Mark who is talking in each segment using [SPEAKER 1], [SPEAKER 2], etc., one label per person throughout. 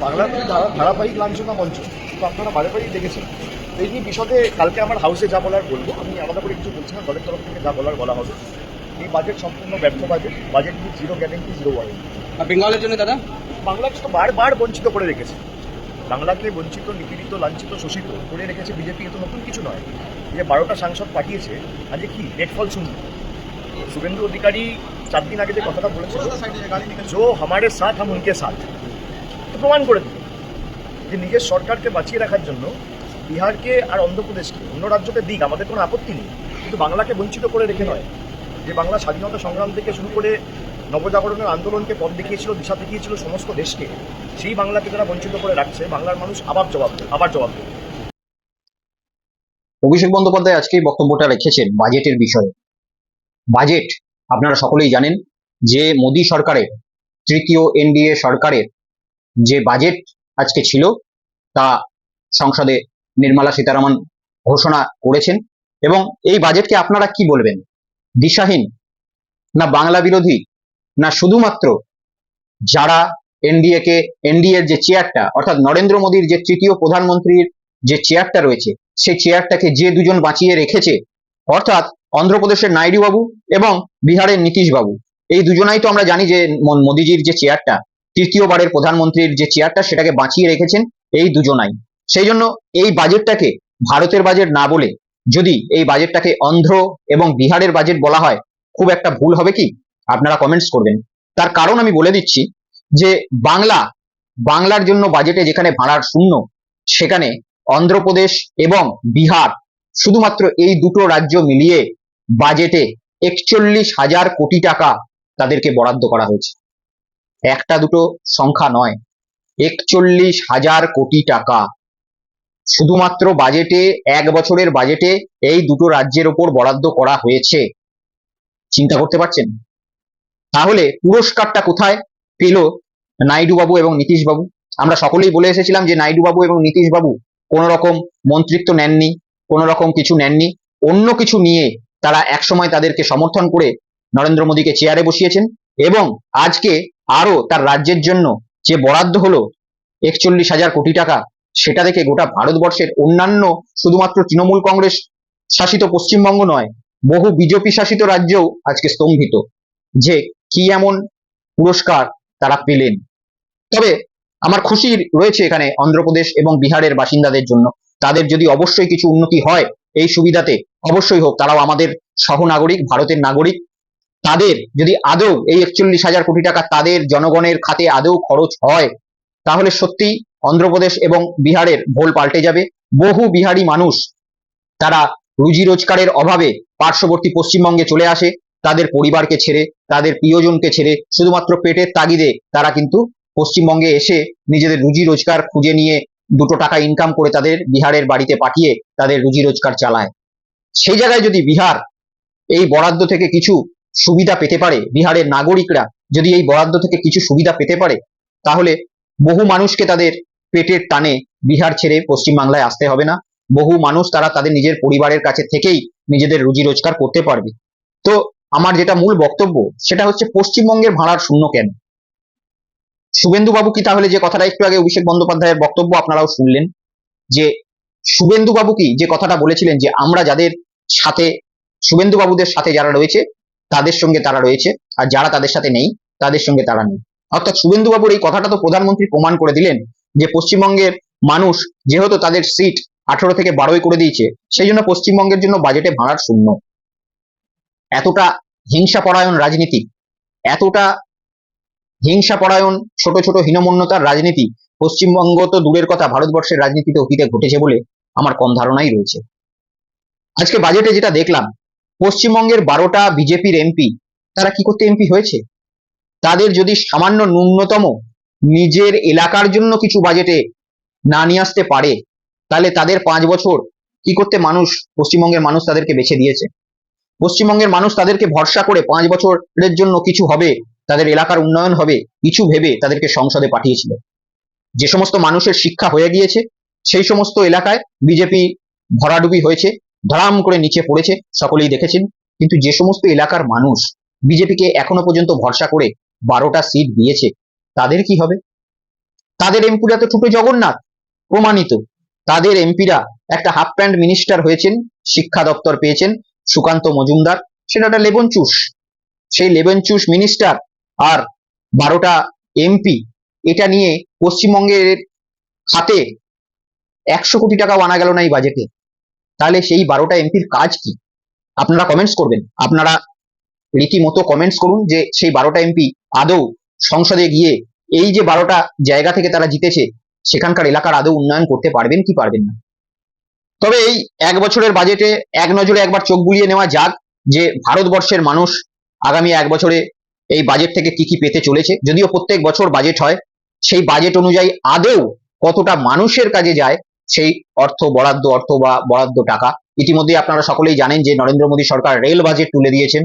[SPEAKER 1] বাংলার ধারা- ধারাবাহিক লাঞ্ছনা মঞ্চ। তো আপনারা বারে বারেই দেখেছেন। এই নিয়ে বিশদে কালকে আমার হাউসে যা বলার বলব। আমি আলাদা করে কিছু বলছি না দলের তরফ থেকে যা বলার বলা হবে। এই বাজেট সম্পূর্ণ ব্যর্থ budget budget zero guarantee zero warranty
[SPEAKER 2] আর বেঙ্গলের জন্য দাদা?
[SPEAKER 1] বাংলাকে তো বারবার বঞ্চিত করে রেখেছে। বাংলাকে বঞ্চিত নিপীড়িত লাঞ্ছিত শোষিত করে রেখেছে বিজেপি। এত নতুন কিছু নয়। যে বারোটা সাংসদ পাঠিয়েছে আজকে কি? রেড ফল শূন্য শুভেন্দু অধিকারী চার দিন আগে যে কথাটা বলেছিল জো হামারে সাথ হাম উনকে সাথ। প্রমাণ করে দিল যে নিজের সরকারকে বাঁচিয়ে রাখার জন্য বিহারকে আর অন্ধ্রপ্রদেশকে অন্য রাজ্যকে দিক, আমাদের কোনো আপত্তি নেই। কিন্তু বাংলাকে বঞ্চিত করে রেখে নয়। যে বাংলা স্বাধীনতা সংগ্রাম থেকে শুরু করে নবজাগরণের আন্দোলনকে পথ দেখিয়েছিল, দিশা দেখিয়েছিল সমস্ত দেশকে, সেই বাংলাকে যারা বঞ্চিত করে রাখছে, বাংলার মানুষ আবার জবাব আবার জবাব দেবে।
[SPEAKER 3] অভিষেক বন্দ্যোপাধ্যায় আজকে বক্তব্যটা রেখেছেন বাজেটের বিষয়ে। বাজেট, আপনারা সকলেই জানেন যে মোদী সরকারের, তৃতীয় এনডিএ সরকারের যে বাজেট আজকে ছিল তা সংসদে নির্মলা সীতারামন ঘোষণা করেছেন এবং এই বাজেটকে আপনারা কি বলবেন? দিশাহীন না বাংলা বিরোধী না শুধুমাত্র যারা এনডিএ কে এনডিএর যে চেয়ারটা অর্থাৎ নরেন্দ্র মোদীর যে তৃতীয় প্রধানমন্ত্রীর যে চেয়ারটা রয়েছে, সেই চেয়ারটাকে যে দুজন বাঁচিয়ে রেখেছে, অর্থাৎ অন্ধ্রপ্রদেশের নাইডু বাবু এবং বিহারের নীতিশ বাবু এই দুজনাই তো আমরা জানি যে মোদিজির যে চেয়ারটা তৃতীয়বারের প্রধানমন্ত্রীর যে চেয়ারটা সেটাকে বাঁচিয়ে রেখেছেন এই দুজনাই। সেই জন্য এই বাজেটটাকে ভারতের বাজেট না বলে যদি এই বাজেটটাকে অন্ধ্র এবং বিহারের বাজেট বলা হয়, খুব একটা ভুল হবে কি? আপনারা কমেন্টস করবেন। তার কারণ আমি বলে দিচ্ছি যে বাংলা, বাংলার জন্য বাজেটে যেখানে ভাড়ার শূন্য, সেখানে অন্ধ্রপ্রদেশ এবং বিহার শুধুমাত্র এই দুটো রাজ্য মিলিয়ে বাজেটে একচল্লিশ হাজার কোটি টাকা তাদেরকে বরাদ্দ করা হয়েছে। একটা দুটো সংখ্যা নয়। একচল্লিশ হাজার কোটি টাকা। শুধুমাত্র বাজেটে এক বছরের বাজেটে এই দুটো রাজ্যের ওপর বরাদ্দ করা হয়েছে। চিন্তা করতে পারছেন? তাহলে পুরস্কারটা কোথায় পেল নাইডু বাবু এবং নীতিশ বাবু আমরা সকলেই বলে এসেছিলাম যে নাইডু বাবু এবং নীতিশ বাবু কোন রকম মন্ত্রিত্ব নেননি কোন রকম কিছু নেননি। অন্য কিছু নিয়ে তারা একসময় তাদেরকে সমর্থন করে নরেন্দ্র মোদীকে চেয়ারে বসিয়েছেন এবং আজকে আরও তার রাজ্যের জন্য যে বরাদ্দ হলো একচল্লিশ হাজার কোটি টাকা, সেটা দেখে গোটা ভারতবর্ষের অন্যান্য শুধুমাত্র তৃণমূল কংগ্রেস শাসিত পশ্চিমবঙ্গ নয়, বহু বিজেপি শাসিত রাজ্যও আজকে স্তম্ভিত যে কি এমন পুরস্কার তারা পেলেন। তবে আমার খুশি রয়েছে এখানে অন্ধ্রপ্রদেশ এবং বিহারের বাসিন্দাদের জন্য। তাদের যদি অবশ্যই কিছু উন্নতি হয় এই সুবিধাতে, অবশ্যই হোক, তারাও আমাদের সহনাগরিক, ভারতের নাগরিক তাদের যদি আদৌ এই একচল্লিশ হাজার কোটি টাকা তাদের জনগণের খাতে আদৌ খরচ হয়, তাহলে সত্যি অন্ধ্রপ্রদেশ এবং বিহারের ভোল পাল্টে যাবে। বহু বিহারি মানুষ তারা রুজি রোজগারের অভাবে পার্শ্ববর্তী পশ্চিমবঙ্গে চলে আসে, তাদের পরিবারকে ছেড়ে, তাদের প্রিয়জনকে ছেড়ে, শুধুমাত্র পেটের তাগিদে তারা কিন্তু পশ্চিমবঙ্গে এসে নিজেদের রুজি রোজগার খুঁজে নিয়ে দুটো টাকা ইনকাম করে তাদের বিহারের বাড়িতে পাঠিয়ে তাদের রুজি রোজগার চালায়। সেই জায়গায় যদি বিহার এই বরাদ্দ থেকে কিছু সুবিধা পেতে পারে। বিহারের নাগরিকরা যদি এই বরাদ্দ থেকে কিছু সুবিধা পেতে পারে, তাহলে বহু মানুষকে তাদের পেটের টানে বিহার ছেড়ে পশ্চিমবাংলায় আসতে হবে না। বহু মানুষ তারা তাদের নিজের পরিবারের কাছে থেকেই নিজেদের রুজি রোজগার করতে পারবে। তো আমার যেটা মূল বক্তব্য, সেটা হচ্ছে পশ্চিমবঙ্গের ভাড়ার শূন্য কেন? শুভেন্দু বাবু কি তাহলে যে কথাটা একটু আগে অভিষেক বন্দ্যোপাধ্যায়ের বক্তব্য আপনারাও শুনলেন, যে শুভেন্দু বাবু কি যে কথাটা বলেছিলেন যে আমরা যাদের সাথে শুভেন্দু বাবুদের সাথে যারা রয়েছে তাদের সঙ্গে তারা রয়েছে। আর যারা তাদের সাথে নেই, তাদের সঙ্গে তারা নেই। অর্থাৎ শুভেন্দু বাবুর এই কথাটা তো প্রধানমন্ত্রী প্রমাণ করে দিলেন যে পশ্চিমবঙ্গের মানুষ যেহেতু তাদের সিট আঠারো থেকে বারোই করে দিয়েছে, সেই জন্য পশ্চিমবঙ্গের জন্য বাজেটে ভাড়ার শূন্য। এতটা হিংসা পরায়ণ রাজনীতি, এতটা হিংসা পরায়ণ ছোট ছোট হীনমন্যতার রাজনীতি পশ্চিমবঙ্গ তো দূরের কথা, ভারতবর্ষের রাজনীতিতে অতীতে ঘটেছে বলে আমার কম ধারণাই রয়েছে। আজকে বাজেটে যেটা দেখলাম পশ্চিমবঙ্গের বারোটা বিজেপির এমপি, তারা কি করতে এমপি হয়েছে? তাদের যদি সামান্য ন্যূনতম নিজের এলাকার জন্য কিছু বাজেটে না নিয়ে আসতে পারে, তাহলে তাদের পাঁচ বছর কি করতে মানুষ, পশ্চিমবঙ্গের মানুষ তাদেরকে বেছে দিয়েছে। পশ্চিমবঙ্গের মানুষ তাদেরকে ভরসা করে পাঁচ বছরের জন্য কিছু হবে, তাদের এলাকার উন্নয়ন হবে, কিছু ভেবে তাদেরকে সংসদে পাঠিয়েছিল। যে সমস্ত মানুষের শিক্ষা হয়ে গিয়েছে, সেই সমস্ত এলাকায় বিজেপি ভরাডুবি হয়েছে। ধরাম করে নিচে পড়েছে, সকলেই দেখেছেন। কিন্তু যে সমস্ত এলাকার মানুষ বিজেপিকে এখনও পর্যন্ত ভরসা করে বারোটা সিট দিয়েছে, তাদের কি হবে? তাদের এমপিরা তো ঠুটো জগন্নাথ, প্রমাণিত। তাদের এমপিরা একটা হাফ প্যান্ট মিনিস্টার হয়েছেন, শিক্ষা দপ্তর পেয়েছেন, সুকান্ত মজুমদার, সেটা একটা লেবন চুষ সেই লেবন চুষ মিনিস্টার আর বারোটা এমপি এটা নিয়ে পশ্চিমবঙ্গের খাতে একশো কোটি টাকাও আনা গেল না এই বাজেটে তাহলে সেই বারোটা এমপির কাজ কি? আপনারা কমেন্টস করবেন। আপনারা রীতিমতো কমেন্টস করুন যে সেই বারোটা এমপি আদৌ সংসদে গিয়ে এই যে বারোটা জায়গা থেকে তারা জিতেছে, সেখানকার এলাকার আদৌ উন্নয়ন করতে পারবেন কি পারবেন না? তবে এই এক বছরের বাজেটে এক নজরে একবার চোখ বুলিয়ে নেওয়া যাক যে ভারতবর্ষের মানুষ আগামী এক বছরে এই বাজেট থেকে কি কি পেতে চলেছে। যদিও প্রত্যেক বছর বাজেট হয়, সেই বাজেট অনুযায়ী আদৌ কতটা মানুষের কাজে যায় সেই অর্থ, বরাদ্দ অর্থ বা বরাদ্দ টাকা। ইতিমধ্যে আপনারা সকলেই জানেন যে নরেন্দ্র মোদী সরকার রেল বাজেট তুলে দিয়েছেন।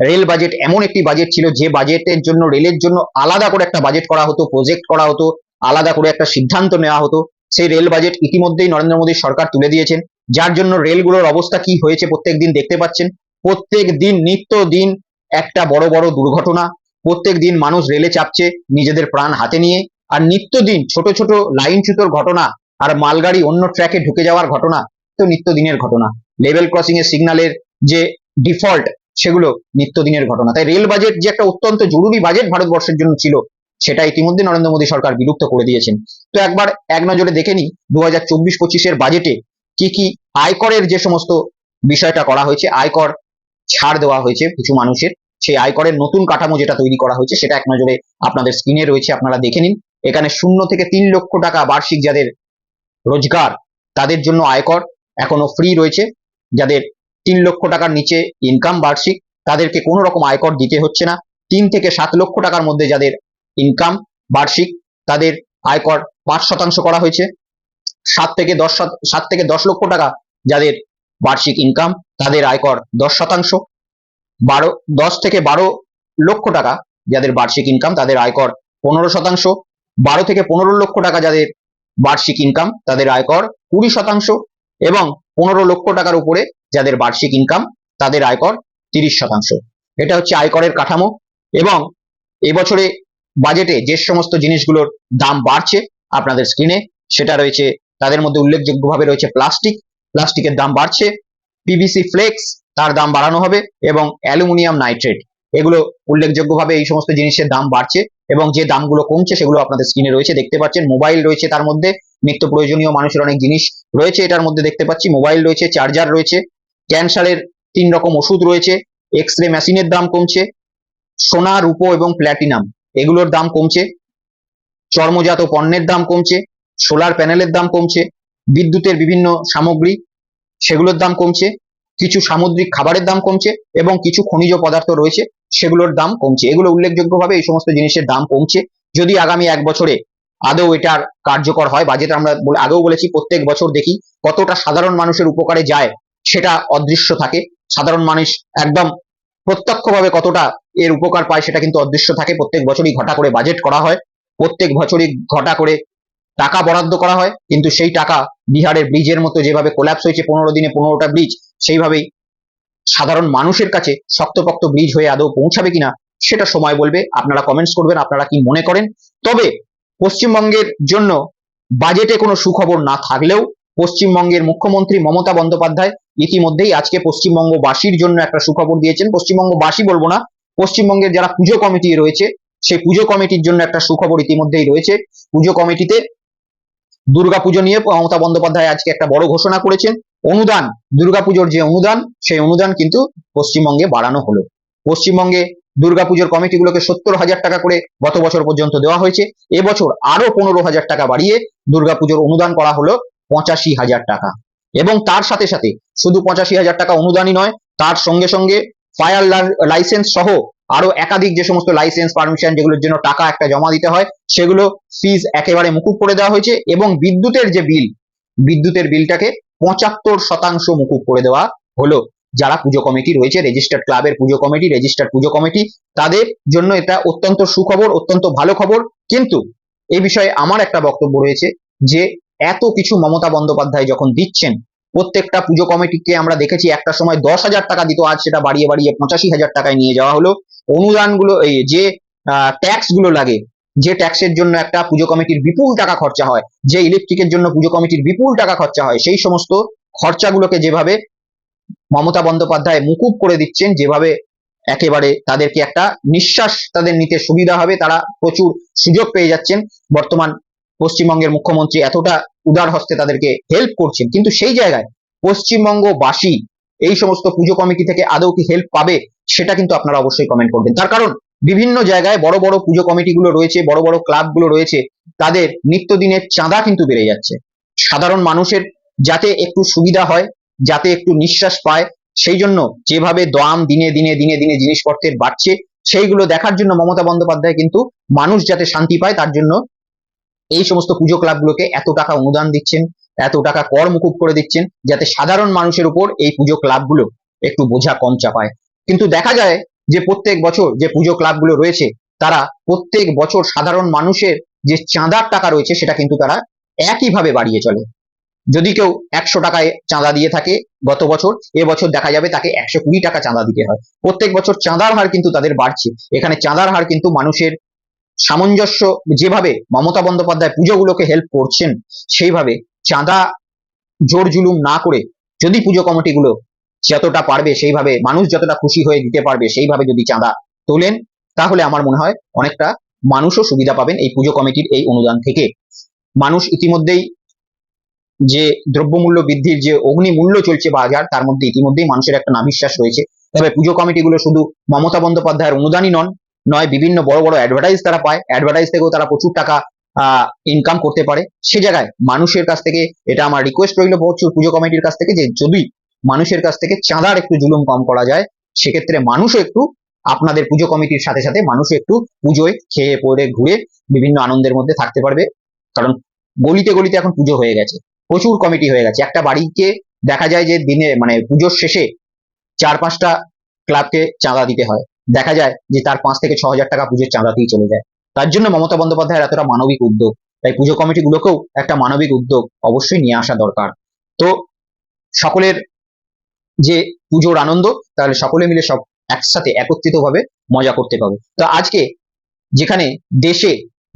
[SPEAKER 3] রেল বাজেট এমন একটি বাজেট ছিল যে বাজেটের জন্য, রেলের জন্য আলাদা করে একটা বাজেট করা হতো প্রজেক্ট করা হতো, আলাদা করে একটা সিদ্ধান্ত নেওয়া হতো। সেই রেল বাজেট ইতিমধ্যেই নরেন্দ্র মোদী সরকার তুলে দিয়েছেন। যার জন্য রেলগুলোর অবস্থা কি হয়েছে প্রত্যেক দিন দেখতে পাচ্ছেন। প্রত্যেক দিন নিত্য দিন একটা বড় বড় দুর্ঘটনা। প্রত্যেক দিন মানুষ রেলে চাপছে নিজেদের প্রাণ হাতে নিয়ে। আর নিত্যদিন ছোট ছোট লাইনচ্যুতর ঘটনা আর মালগাড়ি অন্য ট্র্যাকে ঢুকে যাওয়ার ঘটনা তো নিত্যদিনের ঘটনা। লেভেল ক্রসিং এর সিগন্যালের যে ডিফল্ট সেগুলো নিত্যদিনের ঘটনা। তাই রেল বাজেট যে একটা অত্যন্ত জরুরি বাজেট ভারতবর্ষের জন্য ছিল, সেটা ইতিমধ্যে নরেন্দ্র মোদী সরকার বিলুপ্ত করে দিয়েছেন। তো একবার এক নজরে দেখে নি দু হাজার চব্বিশ পঁচিশের বাজেটে কি কি আয়করের যে সমস্ত বিষয়টা করা হয়েছে, আয়কর ছাড় দেওয়া হয়েছে কিছু মানুষের, সেই আয়করের নতুন কাঠামো যেটা তৈরি করা হয়েছে, সেটা এক নজরে আপনাদের স্ক্রিনে রয়েছে, আপনারা দেখে নিন। এখানে শূন্য থেকে তিন লক্ষ টাকা বার্ষিক যাদের রোজগার তাদের জন্য আয়কর এখনও ফ্রি রয়েছে। যাদের তিন লক্ষ টাকার নিচে ইনকাম বার্ষিক, তাদেরকে কোনো রকম আয়কর দিতে হচ্ছে না। তিন থেকে সাত লক্ষ টাকার মধ্যে যাদের ইনকাম বার্ষিক, তাদের আয়কর পাঁচ শতাংশ করা হয়েছে। সাত থেকে দশ সাত থেকে দশ লক্ষ টাকা যাদের বার্ষিক ইনকাম তাদের আয়কর দশ শতাংশ। বারো, দশ থেকে বারো লক্ষ টাকা যাদের বার্ষিক ইনকাম তাদের আয়কর পনেরো শতাংশ। বারো থেকে পনেরো লক্ষ টাকা যাদের বার্ষিক ইনকাম তাদের আয়কর কুড়ি শতাংশ এবং পনেরো লক্ষ টাকার উপরে যাদের বার্ষিক ইনকাম তাদের আয়কর তিরিশ শতাংশ। এটা হচ্ছে আয়করের কাঠামো এবং এবছরে বাজেটে যে সমস্ত জিনিসগুলোর দাম বাড়ছে আপনাদের স্ক্রিনে সেটা রয়েছে, তাদের মধ্যে উল্লেখযোগ্যভাবে রয়েছে প্লাস্টিক প্লাস্টিকের দাম বাড়ছে পিভিসি ফ্লেক্স তার দাম বাড়ানো হবে এবং অ্যালুমিনিয়াম নাইট্রেট এগুলো উল্লেখযোগ্যভাবে এই সমস্ত জিনিসের দাম বাড়ছে এবং যে দামগুলো কমছে সেগুলো আপনাদের স্ক্রিনে রয়েছে, দেখতে পাচ্ছেন মোবাইল রয়েছে তার মধ্যে, নিত্য প্রয়োজনীয় মানুষের অনেক জিনিস রয়েছে এটার মধ্যে দেখতে পাচ্ছি মোবাইল রয়েছে চার্জার রয়েছে ক্যান্সারের তিন রকম ওষুধ রয়েছে এক্স রে মেশিনের দাম কমছে, সোনা, রূপো এবং প্ল্যাটিনাম এগুলোর দাম কমছে, চর্মজাত পণ্যের দাম কমছে সোলার প্যানেলের দাম কমছে, বিদ্যুতের বিভিন্ন সামগ্রী সেগুলোর দাম কমছে, কিছু সামুদ্রিক খাবারের দাম কমছে এবং কিছু খনিজ পদার্থ রয়েছে সেগুলোর দাম কমছে। এগুলো উল্লেখযোগ্যভাবে এই সমস্ত জিনিসের দাম কমছে। যদি আগামী এক বছরে আদৌ এটার কার্যকর হয় বাজেট আমরা আগেও বলেছি, প্রত্যেক বছর দেখি কতটা সাধারণ মানুষের উপকারে যায় সেটা অদৃশ্য থাকে। সাধারণ মানুষ একদম প্রত্যক্ষভাবে কতটা এর উপকার পায় সেটা কিন্তু অদৃশ্য থাকে। প্রত্যেক বছরই ঘটা করে বাজেট করা হয়। প্রত্যেক বছরই ঘটা করে টাকা বরাদ্দ করা হয়। কিন্তু সেই টাকা বিহারের ব্রিজের মতো যেভাবে কোল্যাপস হয়েছে, পনেরো দিনে পনেরোটা ব্রিজ সেইভাবেই সাধারণ মানুষের কাছে শক্তপোক্ত ব্রিজ হয়ে আদৌ পৌঁছাবে কিনা সেটা সময় বলবে। আপনারা কমেন্টস করবেন, আপনারা কি মনে করেন? তবে পশ্চিমবঙ্গের জন্য বাজেটে কোনো সুখবর না থাকলেও পশ্চিমবঙ্গের মুখ্যমন্ত্রী মমতা বন্দ্যোপাধ্যায় ইতিমধ্যেই আজকে পশ্চিমবঙ্গবাসীর জন্য একটা সুখবর দিয়েছেন। পশ্চিমবঙ্গবাসী বলব না, পশ্চিমবঙ্গের যারা পুজো কমিটি রয়েছে, সেই পুজো কমিটির জন্য একটা সুখবর ইতিমধ্যেই রয়েছে। পুজো কমিটিতে দুর্গাপুজো নিয়ে মমতা বন্দ্যোপাধ্যায় আজকে একটা বড় ঘোষণা করেছেন। অনুদান, দুর্গাপুজোর যে অনুদান, সেই অনুদান কিন্তু পশ্চিমবঙ্গে বাড়ানো হলো। পশ্চিমবঙ্গে দুর্গাপুজোর কমিটিগুলোকে সত্তর হাজার টাকা করে গত বছর পর্যন্ত দেওয়া হয়েছে। এবছর আরও পনেরো হাজার টাকা বাড়িয়ে দুর্গাপুজোর অনুদান করা হলো পঁচাশি হাজার টাকা। এবং তার সাথে সাথে শুধু পঁচাশি হাজার টাকা অনুদানই নয়, তার সঙ্গে সঙ্গে ফায়ার লাইসেন্স সহ আরও একাধিক যে সমস্ত লাইসেন্স পারমিশন যেগুলোর জন্য টাকা একটা জমা দিতে হয়, সেগুলো ফিজ একেবারে মুকুব করে দেওয়া হয়েছে। এবং বিদ্যুতের যে বিল বিদ্যুতের বিলটাকে পঁচাত্তর শতাংশ মুকুব করে দেওয়া হলো। যারা পুজো কমিটি রয়েছে রেজিস্টার্ড ক্লাবের পুজো কমিটি রেজিস্টার্ড পুজো কমিটি, তাদের জন্য এটা অত্যন্ত সুখবর, অত্যন্ত ভালো খবর। কিন্তু এই বিষয়ে আমার একটা বক্তব্য রয়েছে যে, এত কিছু মমতা বন্দ্যোপাধ্যায় যখন দিচ্ছেন, প্রত্যেকটা পুজো কমিটিকে আমরা দেখেছি, একটা সময় দশ হাজার টাকা দিত, আজ সেটা বাড়িয়ে বাড়িয়ে পঁচাশি হাজার টাকায় নিয়ে যাওয়া হলো। অনুদানগুলো, এই যে ট্যাক্সগুলো লাগে যে ট্যাক্সের জন্য একটা পুজো কমিটির বিপুল টাকা খরচা হয়, যে ইলেকট্রিকের জন্য পুজো কমিটির বিপুল টাকা খরচা হয়, সেই সমস্ত খরচাগুলোকে যেভাবে মমতা বন্দ্যোপাধ্যায় মুকুব করে দিচ্ছেন, যেভাবে একেবারে তাদেরকে একটা নিঃশ্বাস তাদের নিতে সুবিধা হবে, তারা প্রচুর সুযোগ পেয়ে যাচ্ছেন। বর্তমান পশ্চিমবঙ্গের মুখ্যমন্ত্রী এতটা উদার হস্তে তাদেরকে হেল্প করছেন, কিন্তু সেই জায়গায় পশ্চিমবঙ্গবাসী এই সমস্ত পুজো কমিটি থেকে আদৌ কি হেল্প পাবে, সেটা কিন্তু আপনারা অবশ্যই কমেন্ট করবেন। তার কারণ বিভিন্ন জায়গায় বড় বড় পুজো কমিটিগুলো রয়েছে, বড় বড় ক্লাবগুলো রয়েছে, তাদের নিত্যদিনের চাঁদা কিন্তু বেড়ে যাচ্ছে। সাধারণ মানুষের যাতে একটু সুবিধা হয়, যাতে একটু নিঃশ্বাস পায়, সেই জন্য যেভাবে দাম দিনে দিনে দিনে দিনে জিনিসপত্রের বাড়ছে, সেইগুলো দেখার জন্য মমতা বন্দ্যোপাধ্যায় কিন্তু মানুষ যাতে শান্তি পায়, তার জন্য এই সমস্ত পুজো ক্লাবগুলোকে এত টাকা অনুদান দিচ্ছেন, এত টাকা কর মুকুব করে দিচ্ছেন, যাতে সাধারণ মানুষের উপর এই পুজো ক্লাবগুলো একটু বোঝা কম চাপায়। কিন্তু দেখা যায় যে প্রত্যেক বছর যে পুজো ক্লাবগুলো রয়েছে, তারা প্রত্যেক বছর সাধারণ মানুষের যে চাঁদার টাকা রয়েছে, সেটা কিন্তু তারা একইভাবে বাড়িয়ে চলে। যদি কেউ একশো টাকায় চাঁদা দিয়ে থাকে গত বছর এবছর দেখা যাবে তাকে একশো কুড়ি টাকা চাঁদা দিতে হয়। প্রত্যেক বছর চাঁদার হার কিন্তু তাদের বাড়ছে। এখানে চাঁদার হার কিন্তু মানুষের সামঞ্জস্য, যেভাবে মমতা বন্দ্যোপাধ্যায় পুজোগুলোকে হেল্প করছেন, সেইভাবে চাঁদা জোর জুলুম না করে যদি পুজো কমিটিগুলো যতটা পারবে সেইভাবে, মানুষ যতটা খুশি হয়ে দিতে পারবে সেইভাবে যদি চাঁদা তোলেন, তাহলে আমার মনে হয় অনেকটা মানুষও সুবিধা পাবেন এই পুজো কমিটির এই অনুদান থেকে। মানুষ ইতিমধ্যেই যে দ্রব্যমূল্য বৃদ্ধির যে অগ্নি মূল্য চলছে বাজার, তার মধ্যে ইতিমধ্যেই মানুষের একটা নাবিশ্বাস রয়েছে। তবে পুজো কমিটিগুলো শুধু মমতা বন্দ্যোপাধ্যায়ের অনুদানই নন, নয়, বিভিন্ন বড় বড় অ্যাডভার্টাইজ তারা পায়। অ্যাডভার্টাইজ থেকেও তারা প্রচুর টাকা ইনকাম করতে পারে। সে জায়গায় মানুষের কাছ থেকে, এটা আমার রিকোয়েস্ট রইল প্রচুর পুজো কমিটির কাছ থেকে যে যদি মানুষের কাছ থেকে চাঁদার একটু জুলুম কম করা যায়। সেক্ষেত্রে মানুষও একটু আপনাদের পুজো কমিটির সাথে সাথে মানুষও একটু পুজোয় খেয়ে পড়ে ঘুরে বিভিন্ন আনন্দের মধ্যে থাকতে পারবে। কারণ গলিতে গলিতে এখন পুজো হয়ে গেছে। প্রচুর কমিটি হয়ে গেছে। একটা বাড়িকে দেখা যায় যে দিনে মানে পুজোর শেষে চার পাঁচটা ক্লাবকে চাঁদা দিতে হয়। দেখা যায় যে তার পাঁচ থেকে ছ হাজার টাকা পুজোর চাঁদাতেই চলে যায়। তার জন্য মমতা বন্দ্যোপাধ্যায়ের এতটা মানবিক উদ্যোগ। তাই পুজো কমিটিগুলোকেও একটা মানবিক উদ্যোগ অবশ্যই নিয়ে আসা দরকার। তো সকলের যে পুজোর আনন্দ, তাহলে সকলে মিলে সব একসাথে একত্রিত ভাবে মজা করতে পারবে তো আজকে যেখানে দেশে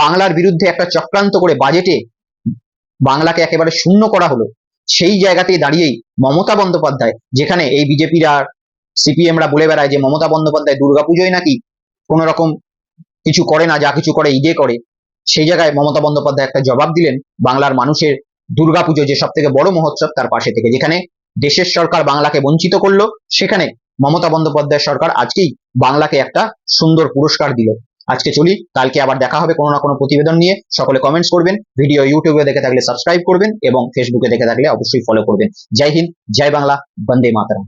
[SPEAKER 3] বাংলার বিরুদ্ধে একটা চক্রান্ত করে বাজেটে বাংলাকে একেবারে শূন্য করা হলো, সেই জায়গাতেই দাঁড়িয়েই মমতা বন্দ্যোপাধ্যায়, যেখানে এই বিজেপিরা, সিপিএমরা বলে বেড়ায় যে মমতা বন্দ্যোপাধ্যায় দুর্গাপুজোয় নাকি কোন রকম কিছু করে না, যা কিছু করে ঈদে করে, সেই জায়গায় মমতা বন্দ্যোপাধ্যায় একটা জবাব দিলেন বাংলার মানুষের দুর্গাপুজো যে সব থেকে বড় মহোৎসব তার পাশে থেকে, যেখানে দেশের সরকার বাংলাকে বঞ্চিত করল, সেখানে মমতা বন্দ্যোপাধ্যায় সরকার আজকেই বাংলাকে একটা সুন্দর পুরস্কার দিল। আজকে চলি, কালকে আবার দেখা হবে কোনো না কোনো প্রতিবেদন নিয়ে। সকলে কমেন্টস করবেন ভিডিও ইউটিউবে দেখে থাকলে সাবস্ক্রাইব করবেন এবং ফেসবুকে দেখে থাকলে অবশ্যই ফলো করবেন। জয় হিন্দ, জয় বাংলা, বন্দে মাতরম।